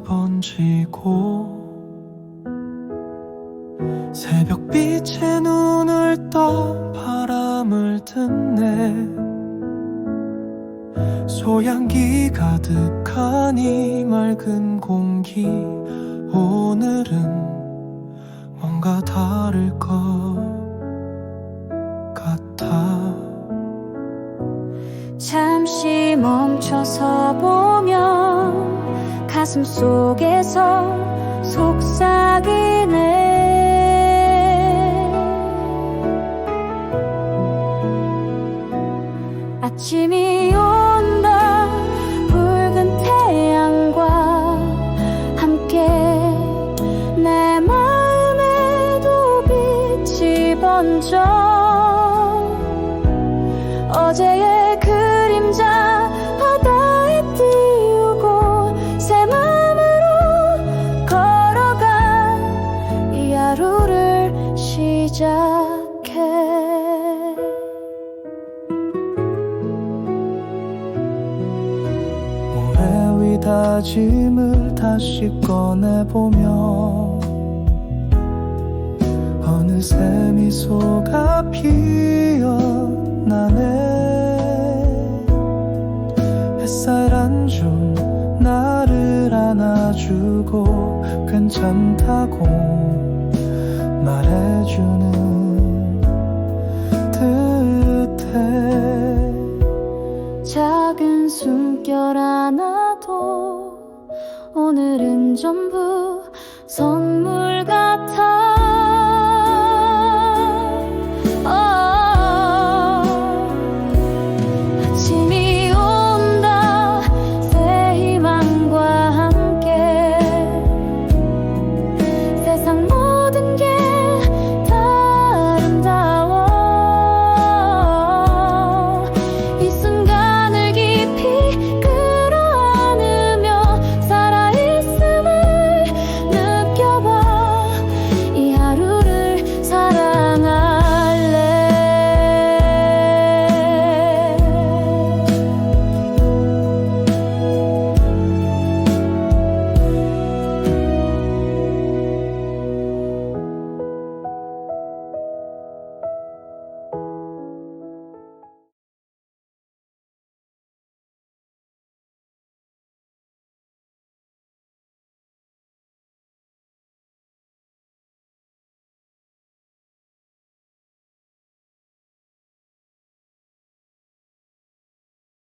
번지고 새벽빛에 눈을 떠 바람을 듣네. 소양기 가득한 이 맑은 공기 오늘은 뭔가 다를 것 같아. 잠시 멈춰서 보면 가슴 속에서 속삭이네. 아침이 온다. 붉은 태양과 함께 내 마음에도 빛이 번져. 어제의 다짐을 다시 꺼내보며 어느새 미소가 피어나네. 햇살 한 줌 나를 안아주고 괜찮다고 말해주는 듯해. 작은 숨결 하나도 오늘은 전부 선물